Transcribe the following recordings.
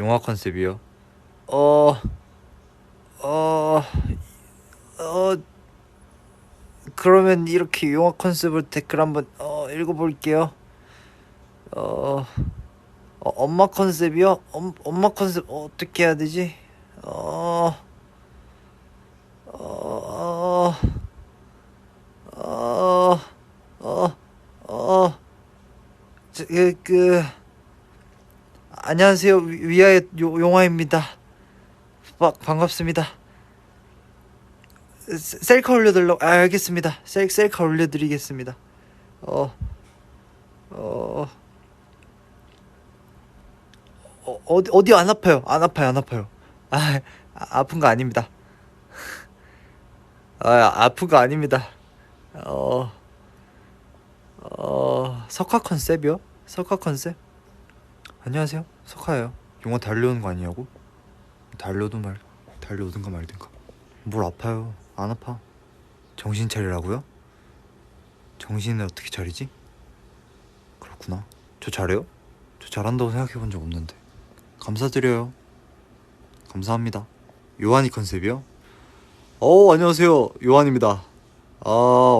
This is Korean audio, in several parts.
영화 컨셉이요. 어, 어, 어, 그러면 이렇게 영화 컨셉을 댓글 한번 어, 읽어볼게요. 어, 어, 엄마 컨셉이요? 엄, 엄마 컨셉 어떻게 해야 되지? 어, 어, 어, 어, 어, 저, 그, 그, 안녕하세요. 위- 위아의 요- 용화입니다. 바, 반갑습니다. 세- 셀카 올려달라고. 아, 알겠습니다. 셀, 셀카 올려드리겠습니다. 어, 어, 어, 어디, 어디 안 아파요. 안 아파요. 안 아파요. 아, 아 아픈 거 아닙니다. 아, 아픈 거 아닙니다. 어, 어, 석화 컨셉이요? 석화 컨셉? 안녕하세요. 석화예요. 용화 달려오는 거 아니냐고? 달려오든 말, 달려오든가 말든가. 뭘 아파요? 안 아파. 정신 차리라고요? 정신을 어떻게 차리지? 그렇구나. 저 잘해요? 저 잘한다고 생각해 본 적 없는데. 감사드려요. 감사합니다. 요한이 컨셉이요? 어 안녕하세요 요한입니다. 아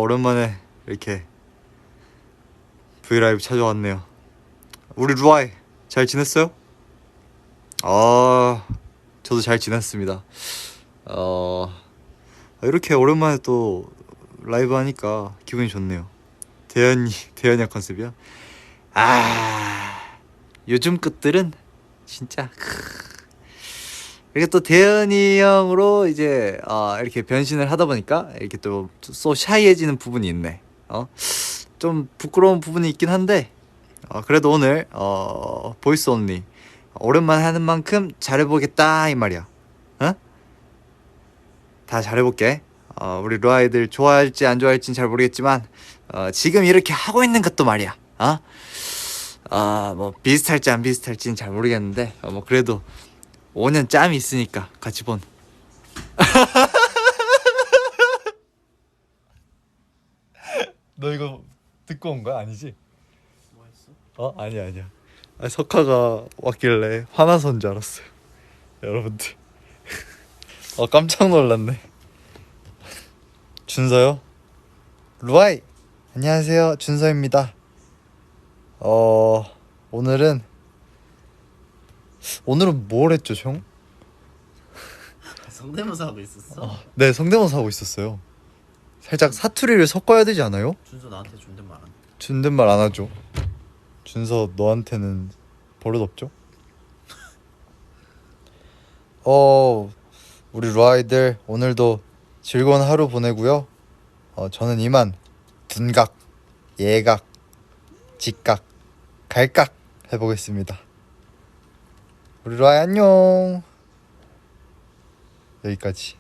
오랜만에 이렇게 브이라이브 찾아왔네요. 우리 루아이 잘 지냈어요? 아 저도 잘 지냈습니다. 어 이렇게 오랜만에 또 라이브 하니까 기분이 좋네요. 대현이 대현이 컨셉이야? 아 요즘 끝들은 진짜 크. 이렇게 또 대현이 형으로 이제 어, 이렇게 변신을 하다 보니까 이렇게 또 소 샤이해지는 부분이 있네. 어? 좀 부끄러운 부분이 있긴 한데 어, 그래도 오늘 어, 보이스 온리 오랜만에 하는 만큼 잘해보겠다 이 말이야. 어? 다 잘해볼게. 어, 우리 루아이들 좋아할지 안 좋아할지는 잘 모르겠지만 어, 지금 이렇게 하고 있는 것도 말이야. 어? 아, 뭐 비슷할지 안 비슷할지는 잘 모르겠는데 어, 뭐 그래도 5년 짬이 있으니까 같이 본. 너 이거 듣고 온 거야 아니지? 뭐 했어? 어 아니야 아니야. 아, 석화가 왔길래 화나서인 줄 알았어요. 여러분들. 어 깜짝 놀랐네. 준서요? 루아이 안녕하세요 준서입니다. 어 오늘은 오늘은 뭘 했죠 형? 성대모사 하고 있었어? 네 성대모사 하고 있었어요. 살짝 사투리를 섞어야 되지 않아요? 준서 나한테 존댓말 안 해. 준댓말 안 하죠. 준서 너한테는 버릇 없죠? 어 우리 루아이들 오늘도 즐거운 하루 보내고요. 어 저는 이만 둔각, 예각, 직각, 갈각 해보겠습니다. 우리 루아이 안녕. 여기까지.